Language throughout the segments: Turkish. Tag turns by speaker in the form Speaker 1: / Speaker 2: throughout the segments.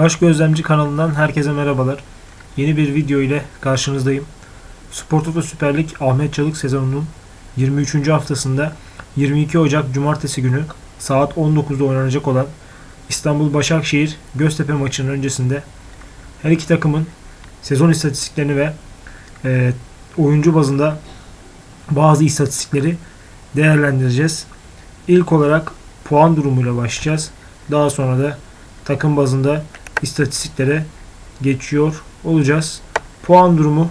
Speaker 1: Baş Gözlemci kanalından herkese merhabalar. Yeni bir video ile karşınızdayım. Spor Toto Süper Lig Ahmet Çalık sezonunun 23. haftasında 22 Ocak Cumartesi günü saat 19'da oynanacak olan İstanbul Başakşehir Göztepe maçının öncesinde her iki takımın sezon istatistiklerini ve e, oyuncu bazında bazı istatistikleri değerlendireceğiz. İlk olarak puan durumuyla başlayacağız. Daha sonra da takım bazında istatistiklere geçiyor olacağız. Puan durumu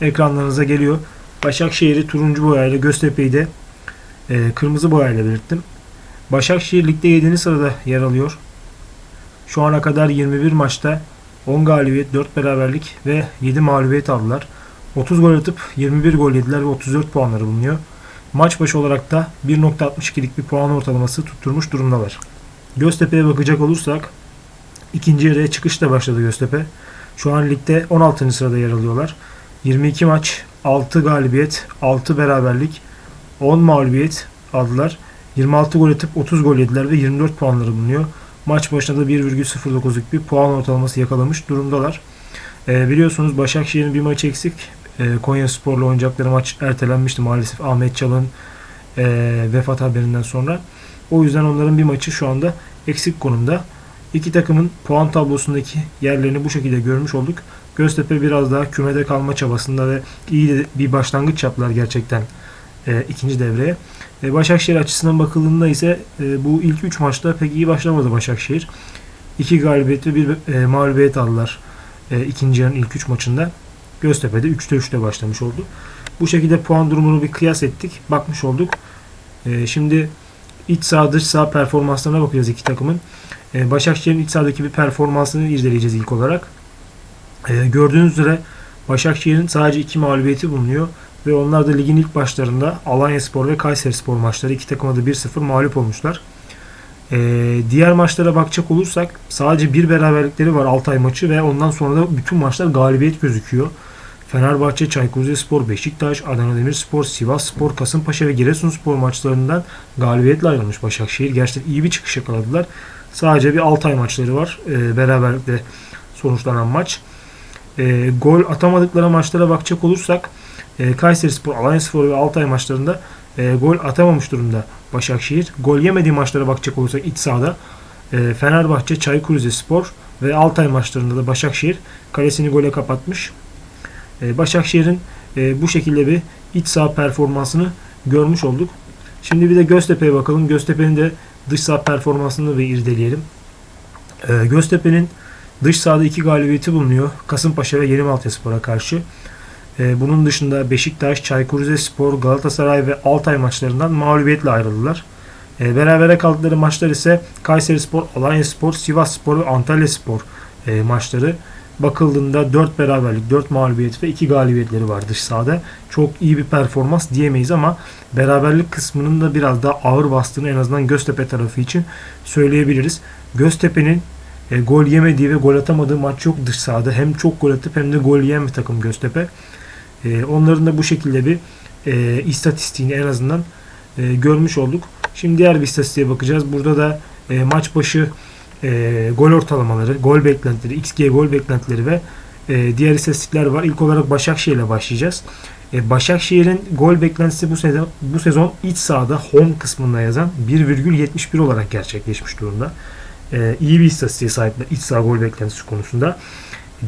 Speaker 1: ekranlarınıza geliyor. Başakşehir'i turuncu boyayla Göztepe'yi de e, kırmızı boyayla belirttim. Başakşehir ligde 7. sırada yer alıyor. Şu ana kadar 21 maçta 10 galibiyet, 4 beraberlik ve 7 mağlubiyet aldılar. 30 gol atıp 21 gol yediler ve 34 puanları bulunuyor. Maç başı olarak da 1.62'lik bir puan ortalaması tutturmuş durumdalar. Göztepe'ye bakacak olursak ikinci yarıya çıkışla başladı Göztepe. Şu an ligde 16. sırada yer alıyorlar. 22 maç, 6 galibiyet, 6 beraberlik, 10 mağlubiyet aldılar. 26 gol atıp 30 gol yediler ve 24 puanları bulunuyor. Maç başına da 1,09'luk bir puan ortalaması yakalamış durumdalar. Ee, biliyorsunuz Başakşehir'in bir maç eksik. Ee, Konya Spor'la oynayacakları maç ertelenmişti maalesef Ahmet Çal'ın e, vefat haberinden sonra. O yüzden onların bir maçı şu anda eksik konumda. İki takımın puan tablosundaki yerlerini bu şekilde görmüş olduk. Göztepe biraz daha kümede kalma çabasında ve iyi de bir başlangıç yaptılar gerçekten e, ikinci devreye. E, Başakşehir açısından bakıldığında ise e, bu ilk 3 maçta pek iyi başlamadı Başakşehir. 2 galibiyet ve 1 e, mağlubiyet aldılar e, ikinci yarının ilk 3 maçında. Göztepe'de 3'te 3'te başlamış oldu. Bu şekilde puan durumunu bir kıyas ettik. Bakmış olduk. E, şimdi iç saha dış saha performanslarına bakacağız iki takımın. E, Başakşehir'in iç sahadaki bir performansını irdeleyeceğiz ilk olarak. E, gördüğünüz üzere Başakşehir'in sadece iki mağlubiyeti bulunuyor. Ve onlar da ligin ilk başlarında Alanya Spor ve Kayseri Spor maçları iki takıma da 1-0 mağlup olmuşlar. Ee, diğer maçlara bakacak olursak sadece bir beraberlikleri var Altay maçı ve ondan sonra da bütün maçlar galibiyet gözüküyor. Fenerbahçe, Çaykur Rizespor, Beşiktaş, Adana Demirspor, Sivas Spor, Kasımpaşa ve Giresunspor maçlarından galibiyetle ayrılmış Başakşehir. Gerçekten iyi bir çıkış yakaladılar. Sadece bir Altay maçları var. E, beraberlikle sonuçlanan maç. E, gol atamadıkları maçlara bakacak olursak e, Kayseri Spor, Alanya Spor ve Altay maçlarında e, gol atamamış durumda Başakşehir. Gol yemediği maçlara bakacak olursak iç sahada e, Fenerbahçe, Çaykur Rizespor ve Altay maçlarında da Başakşehir kalesini gole kapatmış. E, Başakşehir'in e, bu şekilde bir iç saha performansını görmüş olduk. Şimdi bir de Göztepe'ye bakalım. Göztepe'nin de dış saha performansını bir irdeleyelim. E, Göztepe'nin dış sahada iki galibiyeti bulunuyor. Kasımpaşa ve Yeni Malatyaspor'a karşı. E, bunun dışında Beşiktaş, Çaykur Rizespor, Galatasaray ve Altay maçlarından mağlubiyetle ayrıldılar. E, berabere kaldıkları maçlar ise Kayseri Spor, Alanya Spor, Sivas Spor ve Antalya Spor e, maçları. Bakıldığında 4 beraberlik, 4 mağlubiyet ve 2 galibiyetleri var dış sahada. Çok iyi bir performans diyemeyiz ama beraberlik kısmının da biraz daha ağır bastığını en azından Göztepe tarafı için söyleyebiliriz. Göztepe'nin e, gol yemediği ve gol atamadığı maç yok dış sahada. Hem çok gol atıp hem de gol yiyen bir takım Göztepe. E, onların da bu şekilde bir e, istatistiğini en azından e, görmüş olduk. Şimdi diğer bir istatistiğe bakacağız. Burada da e, maç başı e, gol ortalamaları, gol beklentileri, XG gol beklentileri ve e, diğer istatistikler var. İlk olarak Başakşehir ile başlayacağız. E, Başakşehir'in gol beklentisi bu sezon bu sezon iç sahada home kısmında yazan 1,71 olarak gerçekleşmiş durumda. E, iyi bir istatistiğe sahipler iç saha gol beklentisi konusunda.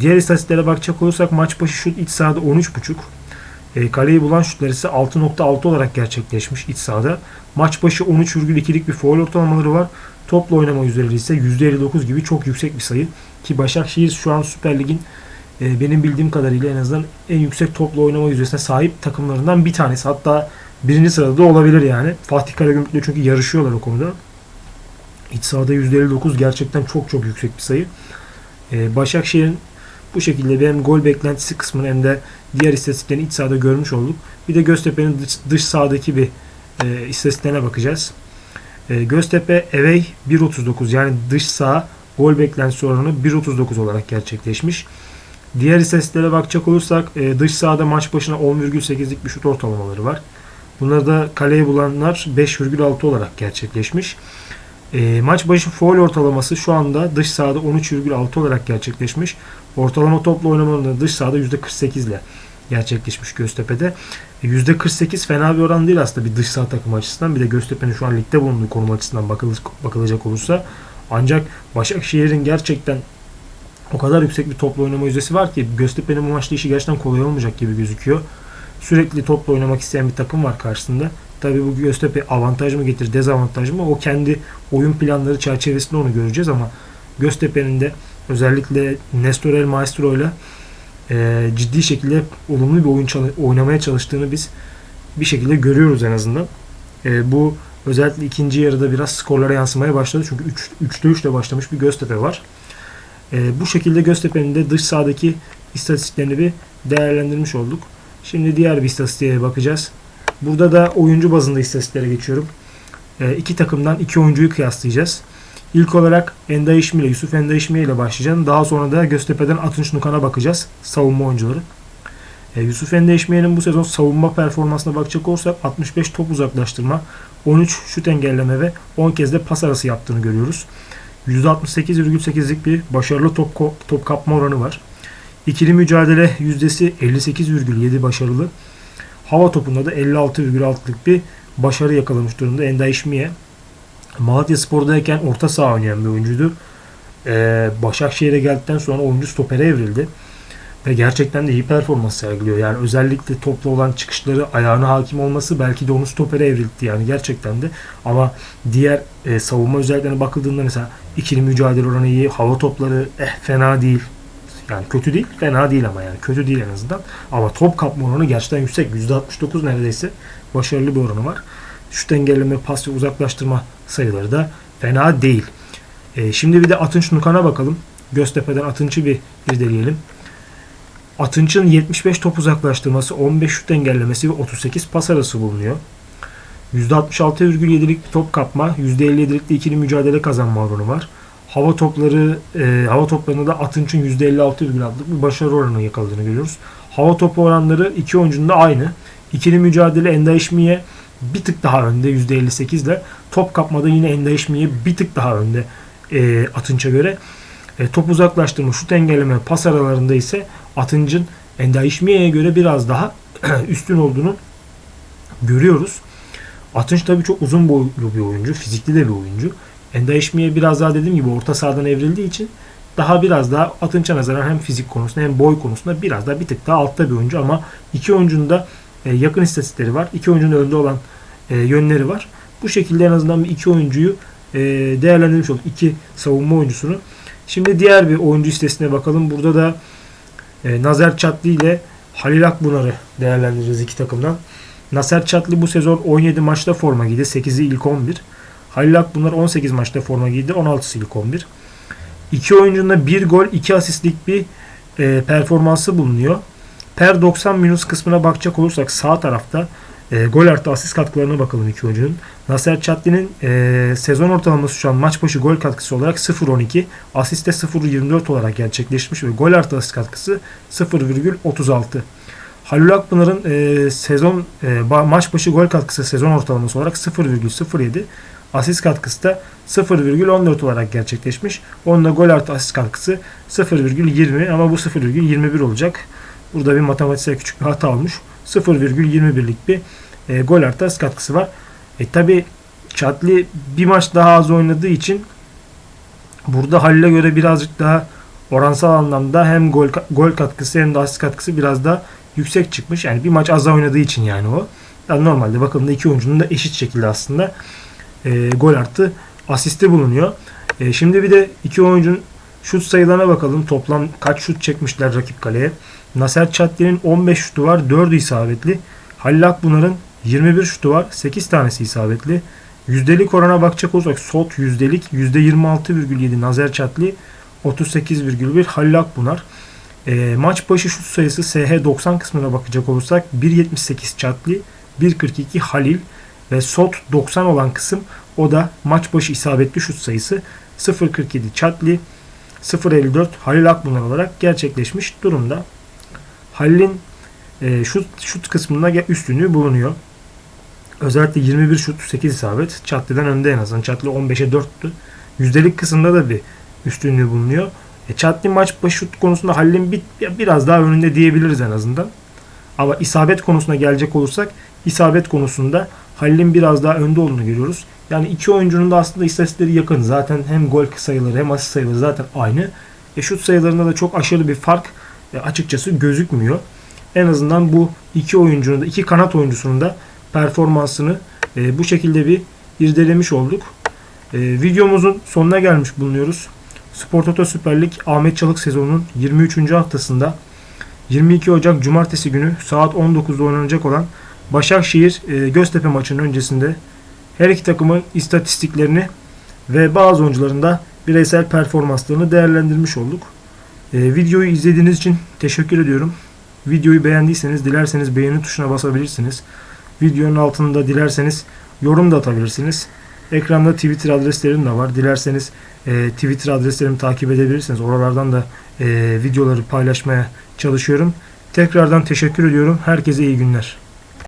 Speaker 1: Diğer istatistiklere bakacak olursak maç başı şut iç sahada 13.5. E, kaleyi bulan şutlar ise 6.6 olarak gerçekleşmiş iç sahada. Maç başı 13,2'lik bir foul ortalamaları var. Topla oynama yüzdeleri ise %59 gibi çok yüksek bir sayı. Ki Başakşehir şu an Süper Lig'in e, benim bildiğim kadarıyla en azından en yüksek topla oynama yüzdesine sahip takımlarından bir tanesi. Hatta birinci sırada da olabilir yani. Fatih Karagümrük'le çünkü yarışıyorlar o konuda. İç sahada %59 gerçekten çok çok yüksek bir sayı. E, Başakşehir'in bu şekilde hem gol beklentisi kısmını hem de diğer istatistiklerini iç sahada görmüş olduk. Bir de Göztepe'nin dış, dış sahadaki bir e, istatistiklerine bakacağız. E, Göztepe Evey 1.39 yani dış saha gol beklentisi oranı 1.39 olarak gerçekleşmiş. Diğer istatistiklere bakacak olursak e, dış sahada maç başına 10,8'lik bir şut ortalamaları var. Bunları da kaleye bulanlar 5,6 olarak gerçekleşmiş. E, maç başı foul ortalaması şu anda dış sahada 13,6 olarak gerçekleşmiş. Ortalama topla oynamalarında dış sahada %48 ile gerçekleşmiş Göztepe'de. E, %48 fena bir oran değil aslında bir dış saha takım açısından. Bir de Göztepe'nin şu an ligde bulunduğu konum açısından bakılacak, bakılacak olursa. Ancak Başakşehir'in gerçekten o kadar yüksek bir topla oynama yüzdesi var ki Göztepe'nin bu maçta işi gerçekten kolay olmayacak gibi gözüküyor. Sürekli topla oynamak isteyen bir takım var karşısında. Tabii bu Göztepe avantaj mı getirir, dezavantaj mı? O kendi oyun planları çerçevesinde onu göreceğiz ama Göztepe'nin de özellikle Nestor El Maestro ile e, ciddi şekilde olumlu bir oyun oynamaya çalıştığını biz bir şekilde görüyoruz en azından. E, bu özellikle ikinci yarıda biraz skorlara yansımaya başladı. Çünkü 3'te 3 ile başlamış bir Göztepe var. E, bu şekilde Göztepe'nin de dış sahadaki istatistiklerini bir değerlendirmiş olduk. Şimdi diğer bir istatistiğe bakacağız. Burada da oyuncu bazında istatistiklere geçiyorum. E, iki takımdan iki oyuncuyu kıyaslayacağız. İlk olarak Endaişmi ile Yusuf Endaişmi ile başlayacağım. Daha sonra da Göztepe'den Atınç Nukan'a bakacağız. Savunma oyuncuları. E, Yusuf Endaişmi'nin bu sezon savunma performansına bakacak olursak 65 top uzaklaştırma, 13 şut engelleme ve 10 kez de pas arası yaptığını görüyoruz. %68,8'lik bir başarılı top, top kapma oranı var. İkili mücadele yüzdesi 58,7 başarılı. Hava topunda da 56,6'lık bir başarı yakalamış durumda Endaişmi'ye. Malatya Spor'dayken orta saha oynayan bir oyuncuydu. Ee, Başakşehir'e geldikten sonra oyuncu stopere evrildi. Ve gerçekten de iyi performans sergiliyor. Yani özellikle toplu olan çıkışları ayağına hakim olması belki de onu stopere evrildi yani gerçekten de. Ama diğer e, savunma özelliklerine bakıldığında mesela ikili mücadele oranı iyi, hava topları eh fena değil. Yani kötü değil, fena değil ama yani kötü değil en azından. Ama top kapma oranı gerçekten yüksek. %69 neredeyse başarılı bir oranı var. Şut engelleme, pas ve uzaklaştırma sayıları da fena değil. E, şimdi bir de Atınç Nukan'a bakalım. Göztepe'den Atınç'ı bir irdeleyelim. Atınç'ın 75 top uzaklaştırması, 15 şut engellemesi ve 38 pas arası bulunuyor. %66,7'lik bir top kapma, %57'lik de ikili mücadele kazanma oranı var. Hava topları, e, hava toplarında da Atınç'ın %56,6'lık bir başarı oranı yakaladığını görüyoruz. Hava topu oranları iki oyuncunun da aynı. İkili mücadele Endaişmi'ye bir tık daha önde %58 ile. Top kapmada yine Endaişmi'ye bir tık daha önde e, Atınç'a göre. E, top uzaklaştırma, şut engelleme, pas aralarında ise Atınç'ın Endaişmiye'ye göre biraz daha üstün olduğunu görüyoruz. Atınç tabii çok uzun boylu bir oyuncu, fizikli de bir oyuncu. Endaişmiye biraz daha dediğim gibi orta sahadan evrildiği için daha biraz daha Atınç'a nazaran hem fizik konusunda hem boy konusunda biraz daha bir tık daha altta bir oyuncu ama iki oyuncunun da e, yakın istatistikleri var. İki oyuncunun önde olan e, yönleri var. Bu şekilde en azından iki oyuncuyu e, değerlendirmiş olduk. İki savunma oyuncusunu. Şimdi diğer bir oyuncu listesine bakalım. Burada da Nazer Çatlı ile Halil Akbunar'ı değerlendireceğiz iki takımdan. Naser Çatlı bu sezon 17 maçta forma giydi. 8'i ilk 11. Halil Akbunar 18 maçta forma giydi. 16'sı ilk 11. İki oyuncunun da bir gol, iki asistlik bir e, performansı bulunuyor. Per 90 minus kısmına bakacak olursak sağ tarafta e, gol artı asist katkılarına bakalım iki oyuncunun. Nasser Çatli'nin e, sezon ortalaması şu an maç başı gol katkısı olarak 0.12, asiste 0.24 olarak gerçekleşmiş ve gol artı asist katkısı 0.36. Halil Akpınar'ın e, sezon e, maç başı gol katkısı sezon ortalaması olarak 0.07, asist katkısı da 0,14 olarak gerçekleşmiş. Onun da gol artı asist katkısı 0,20 ama bu 0,21 olacak. Burada bir matematiksel küçük bir hata olmuş. 0,21'lik bir e, gol artı asist katkısı var. E tabi Çatli bir maç daha az oynadığı için burada Halil'e göre birazcık daha oransal anlamda hem gol gol katkısı hem de asist katkısı biraz daha yüksek çıkmış. Yani bir maç az oynadığı için yani o. Yani normalde bakımda iki oyuncunun da eşit şekilde aslında e, gol artı asisti bulunuyor. E, şimdi bir de iki oyuncunun şut sayılarına bakalım. Toplam kaç şut çekmişler rakip kaleye. Naser Çatli'nin 15 şutu var. 4'ü isabetli. Halil Akbunar'ın 21 şutu var. 8 tanesi isabetli. Yüzdelik orana bakacak olursak Sot yüzdelik %26,7 Nazer Çatli 38,1 Halil Akbunar. E, maç başı şut sayısı SH 90 kısmına bakacak olursak 1.78 Çatli 1.42 Halil ve Sot 90 olan kısım o da maç başı isabetli şut sayısı 0.47 Çatli 0.54 Halil Akbunar olarak gerçekleşmiş durumda. Halil'in e, şut, şut kısmında üstünlüğü bulunuyor. Özellikle 21 şut 8 isabet. Çatlı'dan önde en azından. Çatlı 15'e 4'tü. Yüzdelik kısımda da bir üstünlüğü bulunuyor. E, Çatlı maç başı şut konusunda Halil'in bir, biraz daha önünde diyebiliriz en azından. Ama isabet konusuna gelecek olursak isabet konusunda Halil'in biraz daha önde olduğunu görüyoruz. Yani iki oyuncunun da aslında istatistikleri yakın. Zaten hem gol sayıları hem asist sayıları zaten aynı. E, şut sayılarında da çok aşırı bir fark e, açıkçası gözükmüyor. En azından bu iki oyuncunun da iki kanat oyuncusunun da performansını e, bu şekilde bir irdelemiş olduk. E, videomuzun sonuna gelmiş bulunuyoruz. Spor Toto Süper Lig Ahmet Çalık sezonunun 23. haftasında 22 Ocak Cumartesi günü saat 19'da oynanacak olan Başakşehir e, Göztepe maçının öncesinde her iki takımın istatistiklerini ve bazı oyuncuların da bireysel performanslarını değerlendirmiş olduk. E, videoyu izlediğiniz için teşekkür ediyorum. Videoyu beğendiyseniz dilerseniz beğeni tuşuna basabilirsiniz. Videonun altında dilerseniz yorum da atabilirsiniz. Ekranda Twitter adreslerim de var. Dilerseniz e, Twitter adreslerimi takip edebilirsiniz. Oralardan da e, videoları paylaşmaya çalışıyorum. Tekrardan teşekkür ediyorum. Herkese iyi günler.